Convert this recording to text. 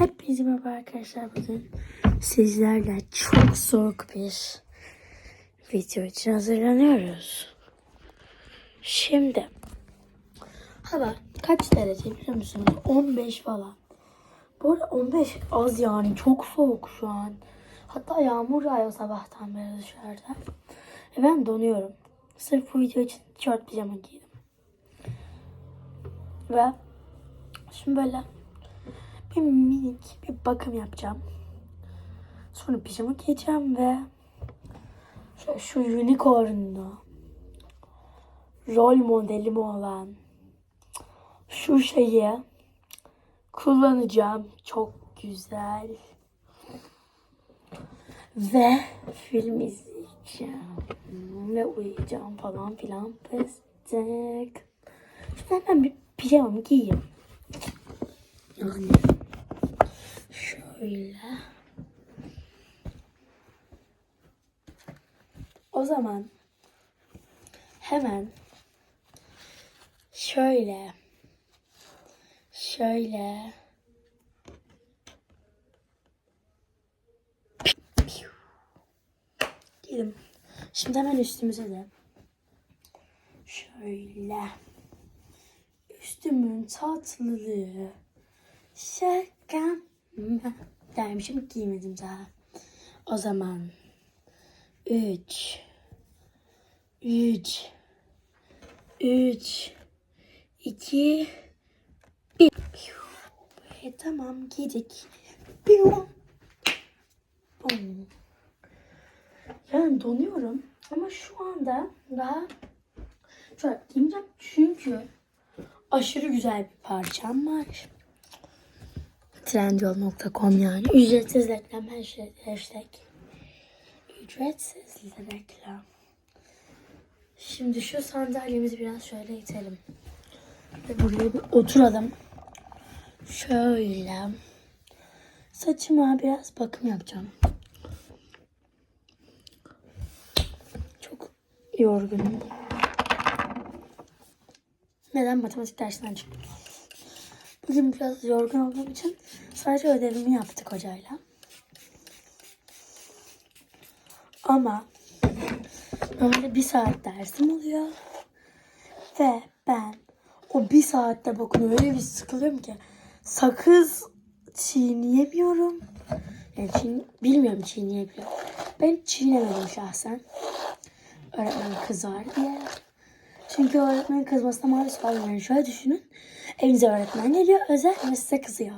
Hepinize merhaba arkadaşlar. Bugün sizlerle çok soğuk bir video için hazırlanıyoruz. Şimdi hava kaç derece biliyor musunuz? 15 falan. Bu arada 15 az yani çok soğuk şu an. Hatta yağmur yağıyor sabahtan beri dışarıda. E ben donuyorum. Sırf bu video için tişört pijama giydim. Ve şimdi böyle bir minik bir bakım yapacağım. Sonra pijama giyeceğim ve şu, şu unicorn'lu rol modelim olan şu şeyi kullanacağım. Çok güzel. Ve film izleyeceğim. Ve uyuyacağım falan filan. Pıstık. Şimdi hemen bir pijamamı giyeyim. Yani şöyle. O zaman hemen şöyle şöyle Gidelim. Şimdi hemen üstümüze de şöyle üstümün tatlılığı şaka dermişim giymedim daha. O zaman 3 3 3 2 1 Ve tamam giydik. Yani donuyorum ama şu anda daha şöyle giyeceğim çünkü aşırı güzel bir parçam var. Trendyol.com yani. Ücretsiz reklam hashtag. hashtag. Ücretsiz reklam. Şimdi şu sandalyemizi biraz şöyle itelim. Ve buraya bir oturalım. Şöyle. Saçıma biraz bakım yapacağım. Çok yorgunum. Neden matematik dersinden çıktım? Bugün biraz yorgun olduğum için sadece ödevimi yaptık hocayla. Ama normalde bir saat dersim oluyor. Ve ben o bir saatte bakın öyle bir sıkılıyorum ki sakız çiğneyemiyorum. Yani çiğ, bilmiyorum çiğneyebiliyorum. Ben çiğnemedim şahsen. Öğretmen kızar diye. Çünkü öğretmenin kızmasına maruz. Yani şöyle düşünün. Evinize öğretmen geliyor özel ve size kızıyor.